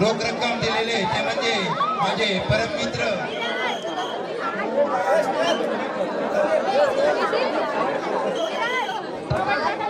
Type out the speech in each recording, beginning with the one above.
रोख रक्कम दिलेले ते म्हणजे माझे परममित्र.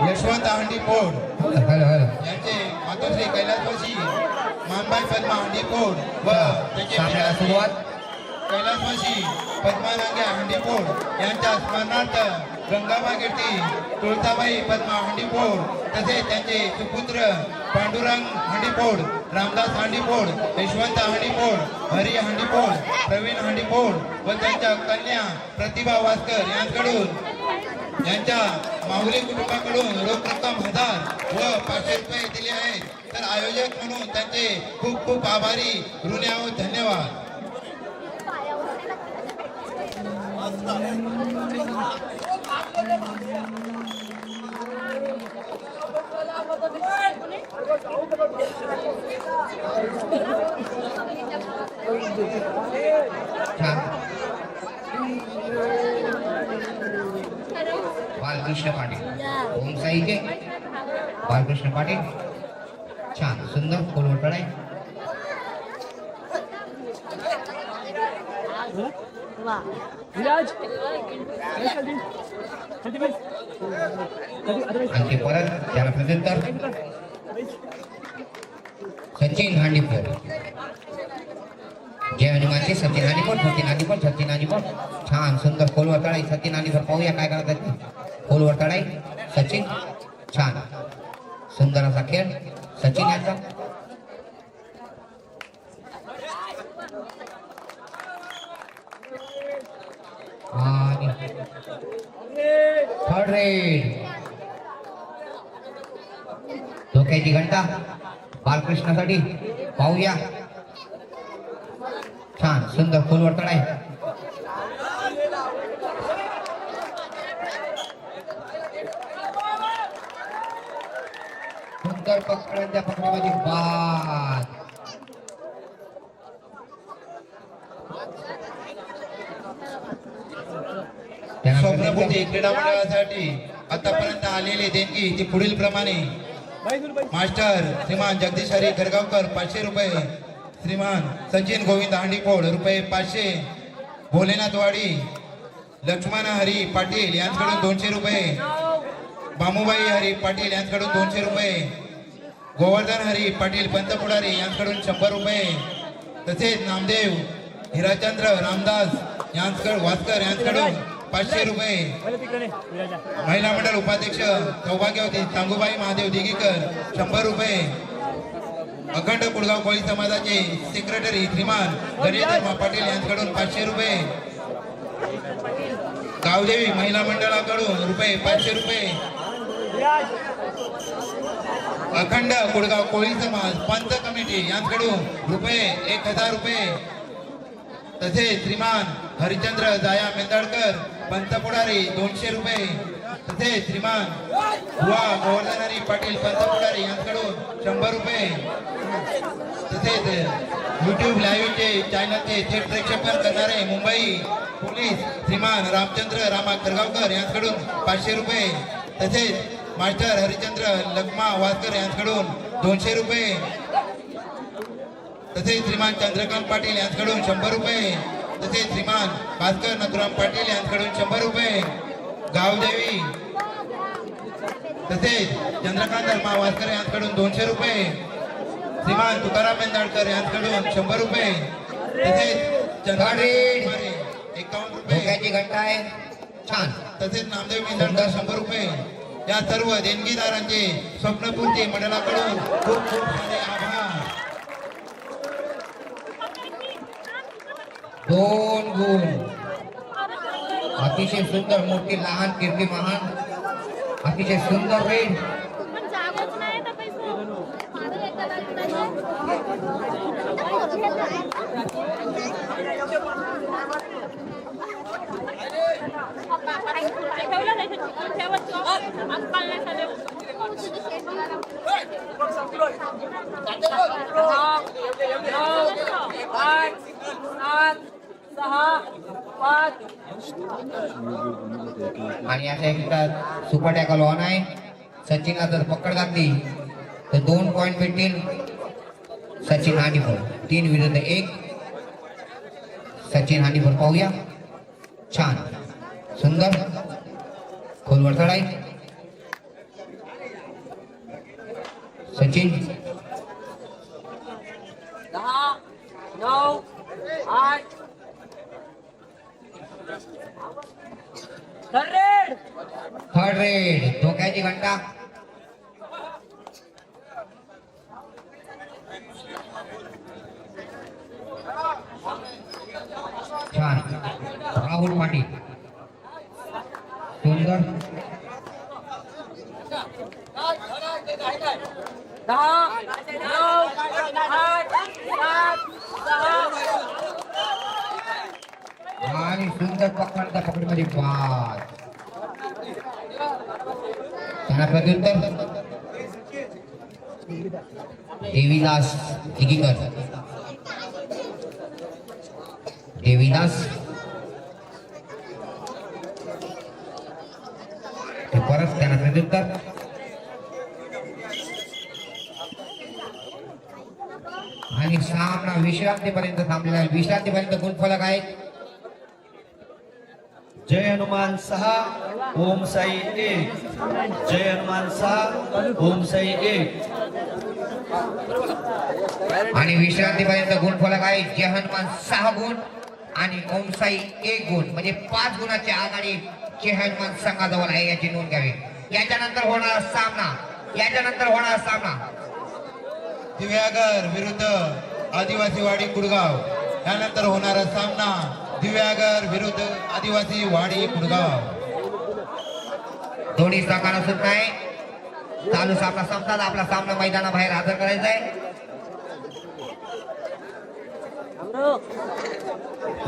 यशवंत हंडी पोड यांचे मातोश्री कैलासवासी मानबाई पद्मा हंडी पोड व त्याचे सुरुवात. कैलासवासी पद्मानांगे हंडीपोड यांच्या स्मरणार्थ गंगामा कीर्ती तुळताबाई पद्मा हंडीपोड तसेच त्यांचे सुपुत्र पांडुरंग हंडीपोड रामदास हंडीपोड यशवंत हंडीपोड हरी हंडीपोड प्रवीण हंडीपोड व त्यांच्या कन्या प्रतिभा वास्कर यांकडून यांच्या माहुली कुटुंबाकडून रोख रक्कम हजार व पाचशे रुपये दिले आहेत. तर आयोजक म्हणून त्यांचे खूप खूप आभारी ऋणी आहोत धन्यवाद बालकृष्ण पाटील। ओम साईचे बालकृष्ण पाटील। छान सुंदर फुल आहे विराज! कधी बस कधी अरे आणि ते परत त्याला प्रत्युत्तर सचिन हांडीपूर जय हनुमानचे सचिन हांडीपूर सचिन हांडीपूर सचिन हांडीपूर छान सुंदर खोलवर तळाई सचिन हांडीपूर पाहूया काय करतात ते खोलवर तळाई सचिन. छान. सुंदर असा खेळ. सचिन याचा. थर्ड रेड धोक्याची घंटा बालकृष्णासाठी पाहूया. छान सुंदर फुलवर्तन आहे. सुंदर पकड्यांच्या पकड्यामध्ये बाद. स्वप्नपूर्ती क्रीडा मंडळासाठी आतापर्यंत आलेली देणगी ती पुढील प्रमाणे. मास्टर श्रीमान जगदीश हरी खडगावकर पाचशे रुपये. श्रीमान सचिन गोविंद हांडीपोड रुपये पाचशे. भोलेनाथवाडी लक्ष्मण हरी पाटील यांच्याकडून दोनशे रुपये. बामुबाई हरी पाटील यांच्याकडून दोनशे रुपये. गोवर्धन हरी पाटील पंतपुढारी यांच्याकडून शंभर रुपये. तसेच नामदेव हिराचंद्र रामदास यांच्याकडून वास्कर यांच्याकडून पाचशे रुपये. महिला मंडळ उपाध्यक्ष सौभाग्यवती तांगुबाई महादेव दिगीकर शंभर रुपये. अखंड कुळगाव कोळी समाजाचे सेक्रेटरी श्रीमान गणेश धर्मा पाटील यांच्याकडून पाचशे रुपये. गावदेवी महिला मंडळाकडून रुपये पाचशे रुपये. अखंड कुळगाव कोळी समाज पंच कमिटी यांच्याकडून रुपये एक हजार रुपये. तसेच श्रीमान हरिचंद्र जाया पंत पुढारी दोनशे रुपये तसेच श्रीमान बुवा गोवर्धनारी पाटील पंतपुढारी यांच्याकडून शंभर रुपये. तसेच युट्यूब लाईव्हचे चॅनलचे थेट प्रक्षेपण करणारे मुंबई पोलीस श्रीमान रामचंद्र रामा खरगावकर यांच्याकडून पाचशे रुपये. तसेच मास्टर हरिचंद्र लग्मा वासकर यांच्याकडून दोनशे रुपये. तसेच श्रीमान चंद्रकांत पाटील यांच्याकडून शंभर रुपये. तसेच श्रीमान भास्कर नथुराम पाटील यांच्याकडून शंभर रुपये गावदेवी तसेच चंद्रकांत धर्मा वासकर यांच्याकडून दोनशे रुपये श्रीमान तुकाराम मेंदाळकर यांच्याकडून शंभर रुपये तसेच चंद्रकांत एकावन्न रुपये घंटा आहे. छान. तसेच नामदेव मेंदाळकर शंभर रुपये. या सर्व देणगीदारांचे स्वप्नपूर्ती मंडळाकडून खूप खूप सारे आभार. दोन गुण. अतिशय सुंदर मोठी लहान कीर्ती महान. अतिशय सुंदर रेड ठेवलं ठेवत आठ आणि अशा एकदा सुपर टॅकल ऑन आहे. सचिनला जर पकड घातली. तर दोन पॉइंट भेटतील सचिन हानीफळ तीन विरुद्ध एक. सचिन हानीफळ पाहूया. छान. सुंदर. खोलवर चढाई. सचिन. दहा नऊ आठ. थर्ड रेड धोक्याची घंटा. छान. राहुल पाटील. सुंदर. दहा नऊ आठ सात सहा आणि सुंदर पकडता पकडमध्ये बाद त्यांना प्रत्युत्तर. देवीदास दिगीकर देवीदास. ते परत त्यांना प्रत्युत्तर. आणि सामना विश्रांतीपर्यंत थांबलेला आहे. विश्रांतीपर्यंत गुणफलक आहेत जय हनुमान सहा ओम साई एक. जय हनुमान सहा ओम साई एक. आणि विश्रांतीपर्यंत गुणफलक आहे. जय हनुमान सहा गुण आणि ओम साई एक गुण. म्हणजे पाच गुणाच्या आघाडी जय हनुमान संघाजवळ आहे याची नोंद घ्यावी. याच्यानंतर होणारा सामना. याच्यानंतर होणारा सामना. दिव्यागर विरुद्ध आदिवासी वाडी कुडगाव. यानंतर होणारा सामना. दिव्यागर विरुद्ध आदिवासी वाडी कुडगाव दोन्ही संघाला सुद्धा आहे. चालू सामना संपतात आपला सामना मैदानाबाहेर हजर करायचा आहे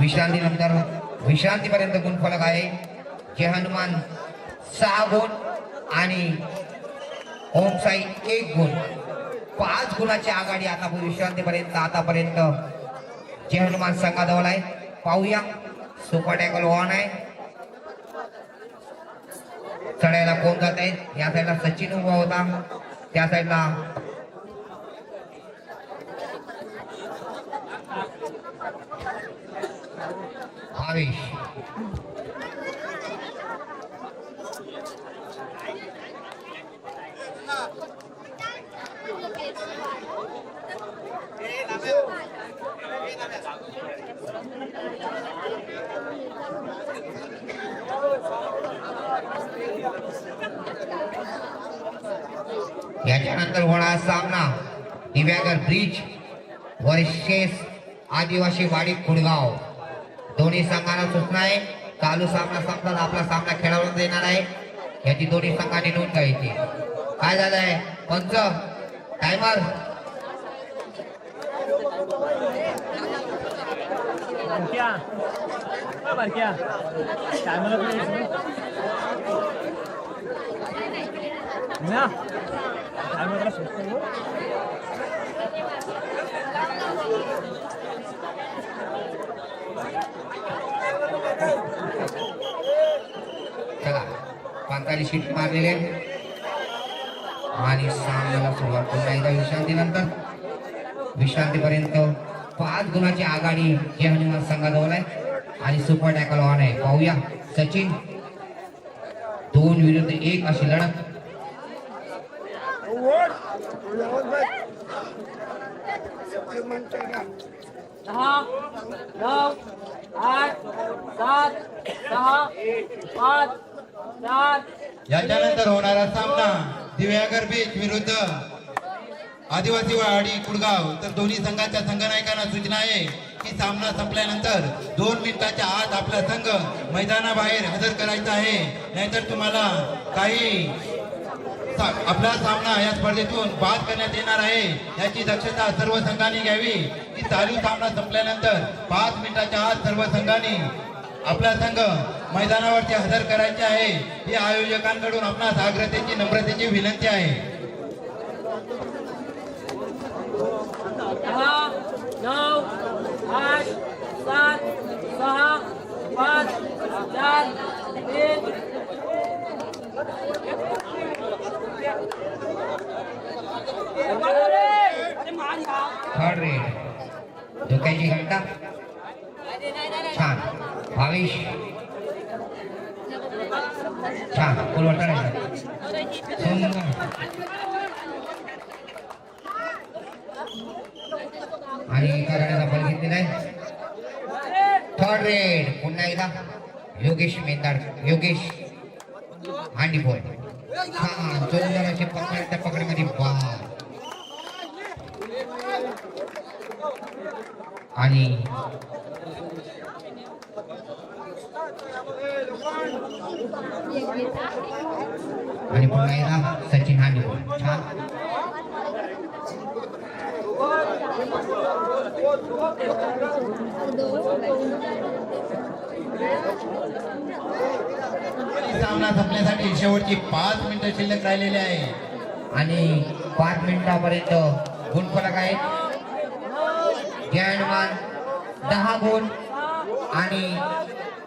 विश्रांतीनंतर विश्रांतीपर्यंत गुणफलक आहे. जे हनुमान सहा गुण आणि ओमसाई एक गुण. पाच गुणाची आघाडी आता विश्रांतीपर्यंत आतापर्यंत जे हनुमान संघाजवळ आहे. पाहूया सुपर टॅकल ऑन आहे चढायला कोण जात आहेत या साईडला सचिन उभा होता त्या साईडला भावेश याच्यानंतर होणार सामना. दिव्यागर ब्रिज वर्षेस आदिवासी वाडी कुडगाव. दोन्ही संघांना सूचना आहे. चालू सामना संपला आपला सामना खेळावला येणार आहे. याची दोन्ही संघांनी नोंद घ्यायची. काय झालंय? पंच टायमर बारक्या हा, बारक्या काय म्हणत नाही ना काय म्हणत सुटतो चला पंचाळीस शीट मारलेले आहेत. आणि सामन्याला सुरुवात पुन्हा एकदा विश्रांतीनंतर विश्रांतीपर्यंत पाच गुणाची आघाडी हे हनुमान संघाजवळ आहे. आणि सुपर टॅकल ऑन आहे. पाहूया. सचिन. दोन विरुद्ध एक अशी लढत. दहा नऊ आठ सात सहा पाच चार. याच्यानंतर होणारा सामना दिव्यागर बीच विरुद्ध आदिवासी वाडी कुडगाव तर दोन्ही संघाच्या संघनायकांना सूचना आहे की सामना संपल्यानंतर दोन मिनिटाच्या आत आपला संघ मैदानाबाहेर हजर करायचा आहे. नाहीतर तुम्हाला काही आपला सामना या स्पर्धेतून बाद करण्यात येणार आहे. याची दक्षता सर्व संघांनी घ्यावी. की चालू सामना संपल्यानंतर पाच मिनिटाच्या आत सर्व संघांनी आपला संघ मैदानावरती हजर करायचे आहे. ही आयोजकांकडून आपणास आग्रतेची नम्रतेची विनंती आहे. दहा नऊ आठ सात सहा पाच चार तीन थर्ड रेड धोक्याची घंटा. छान. भावेश. छान. फुलवटा सुंदर आणि एका गाड्याचा बल घेतलेला आहे पहिला योगेश मेंदार योगेश. हांडी बोल छान सुंदर पकड त्या पकडमध्ये बाल आणि आणि पुन्हा एकदा सचिन हांडी बोल छान. सामना संपण्यासाठी शेवटची पाच मिनिटं शिल्लक राहिलेली आहे. आणि पाच मिनिटापर्यंत गुणफलक आहेत. ज्ञानमान दहा गुण आणि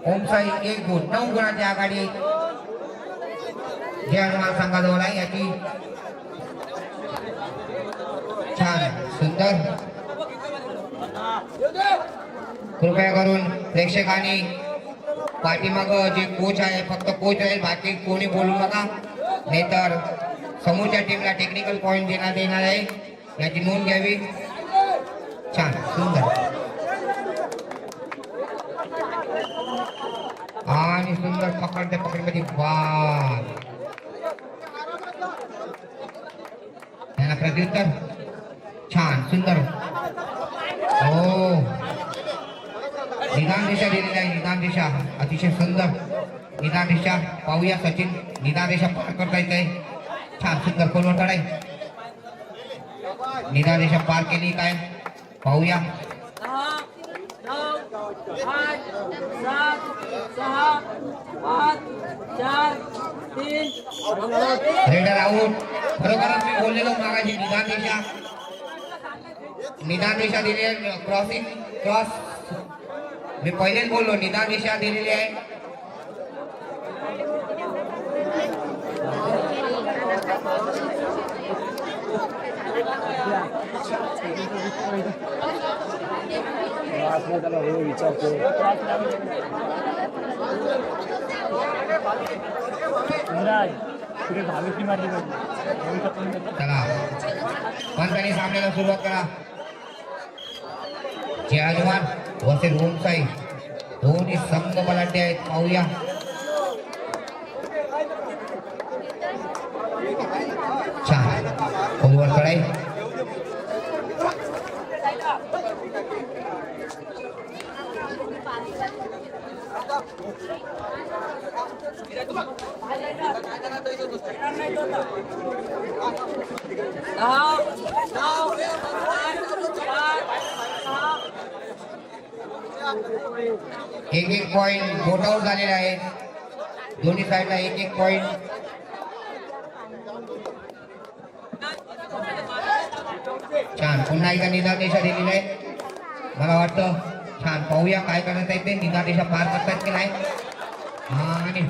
ओमसाई एक गुण. नऊ गुणाची आघाडी ज्ञानमान संघाजवळ आहे. याची छान सुंदर. कृपया करून प्रेक्षकांनी पाठीमाग जे कोच आहे फक्त कोच आहे बाकी कोणी बोलू नका. नाहीतर समोरच्या टीमला टेक्निकल पॉईंट देण्यात येणार आहे. याची नोंद घ्यावी. छान सुंदर. आणि सुंदर पकडते पकडमध्ये बाल त्यांना प्रत्युत्तर. छान सुंदर. हो. निदान दिशा दिलेली आहे निदान दिशा. अतिशय सुंदर. निदान दिशा. पाहूया सचिन. निदान दिशा पार करता येत आहे छान सुंदर खोलवर आहे. निदान दिशा पार केली काय? पाहूया. आठ सात सहा पाच चार तीन रेडर आऊट खरोखरच मी बोललेलो निदान दिशा. निदान दिशा दिली क्रॉसिंग क्रॉस मी पहिलेच बोललो निदान दिशा दिलेली आहे. विचारतो पण चला पंतांनी सामन्याला सुरुवात करा. जय हनुमान. वसेल ओमसाई दोन्ही संघ बलाढ्य आहेत. पाहूया. छान खोलवर चढाई दहा नऊ आठ सात सहा एक एक पॉइंट बोटावर झालेले आहेत. दोन्ही साईडला एक एक पॉइंट छान पुन्हा एकदा निदादेशा दिलेली आहे. मला वाटतं छान पाहूया काय करायचं आहे ते निदादेशा पार करतात की नाही? आणि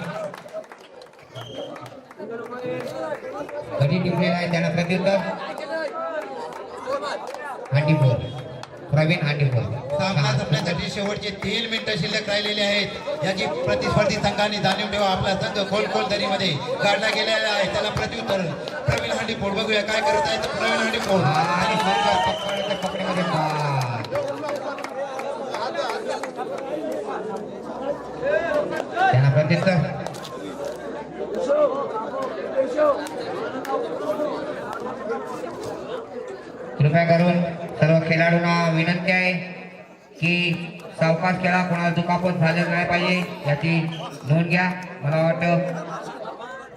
कधी टिपलेला आहे त्याला प्रत्युत्तर. हांडीफोर प्रवीण हांडीफोर सामना संपण्यासाठी शेवटचे तीन मिनिटं शिल्लक राहिलेली आहेत. याची प्रतिस्पर्धी संघाने जाणीव ठेवा. आपला संघ खोल खोल दरीमध्ये काढला गेलेला आहे. त्याला प्रत्युत्तर प्रवीण हांडी फोड. बघूया काय करत आहे प्रवीण हांडी फोड. आणि पकडीमध्ये. त्यांना प्रत्युत्तर कृपया करून. सर्व खेळाडूंना विनंती आहे की सावकाश खेळा कोणाला दुखापत झालं नाही पाहिजे याची नोंद घ्या. मला वाटतं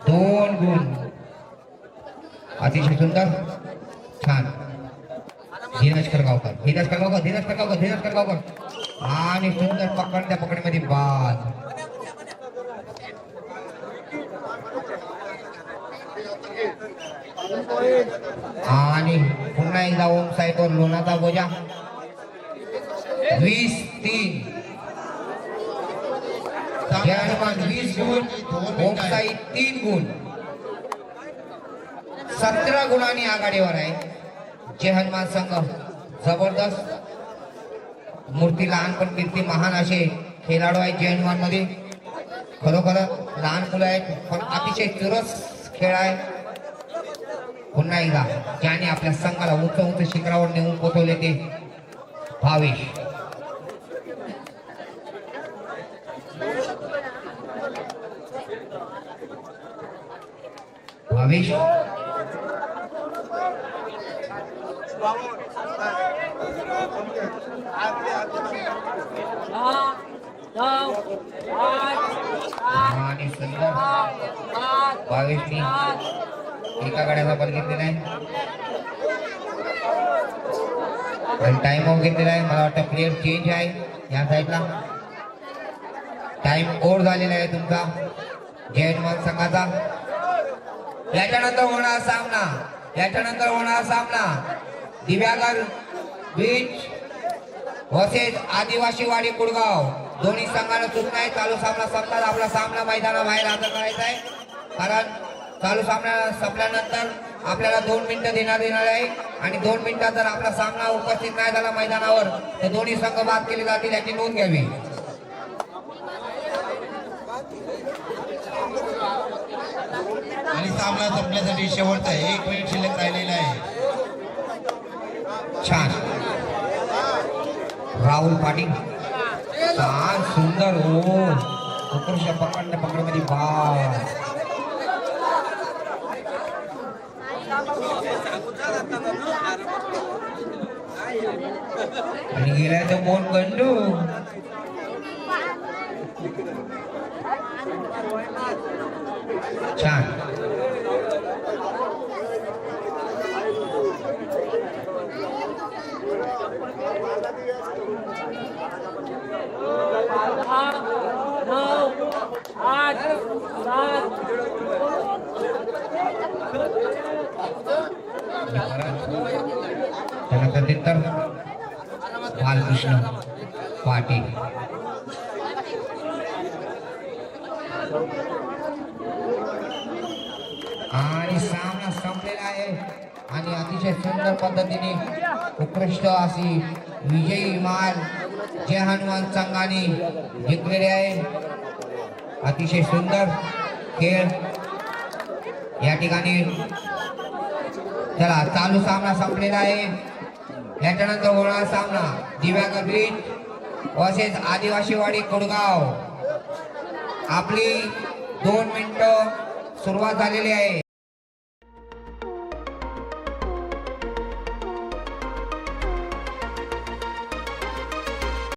दोन गुण. अतिशय सुंदर. छान. धीरज करगावकर. धीरज करगावकर धीरज करगावकर धीरज करगावकर. आणि सुंदर पकड त्या पकडीमध्ये बाद. आणि पुन्हा एकदा ओम साहेब लोणाचा बोजा. वीस तीन. वीस गुण ओमसाई तीन गुण. सतरा गुणांनी आघाडीवर आहे. जय हनुमान संघ जबरदस्त. मूर्ती लहान पण कीर्ती महान असे खेळाडू आहेत जय हनुमानमध्ये खरोखर लहान मुलं आहेत पण अतिशय चुरस खेळ आहे. पुन्हा एकदा ज्याने आपल्या संघाला उंच उंच शिखरावर नेऊन पोचवले ते भावेश. भावेश. आणि सुंदर. भावेशनी सात एका गाड्याचा बल घेतलेला आहे. आणि टाइम ऑफ घेतलेला आहे. मला वाटतं प्लेअर चेंज आहे या साईडला टाइम ओव्हर झालेला आहे तुमचा. जयमान संघाचा. याच्यानंतर होणार सामना. याच्यानंतर होणार सामना. दिव्यागर बीच वसेज आदिवासी वाडी कुडगाव. दोन्ही संघाला चुकणं आहे. चालू सामना संपतात आपला सामना मैदानाबाहेर हजर करायचा आहे. कारण चालू सामना संपल्यानंतर आपल्याला दोन मिनिटं देण्यात येणार आहे. आणि दोन मिनिटात जर आपला सामना उपस्थित नाही झाला मैदानावर तर दोन्ही संघ बाद केले जातील याची नोंद घ्यावी. आणि सामना संपण्यासाठी शेवटचा एक मिनिट शिल्लक राहिलेला आहे. छान. राहुल पाटील. छान सुंदर हो पकड पकडमध्ये बा आणि गेलाय तो मोन गंडू. छान. आठ सात. त्यानंतर तिथं बालकृष्ण पाटील. आणि सामना संपलेला आहे. आणि अतिशय सुंदर पद्धतीने उत्कृष्ट अशी विजयी माल जय हनुमान संघाने जिंकलेले आहे. अतिशय सुंदर खेळ या ठिकाणी चला चालू सामना संपलेला आहे. याच्यानंतर होणार सामना. Divyagar bridge versus Adivasiwadi Kodgaon. आपली दोन मिनिटं सुरुवात झालेली आहे.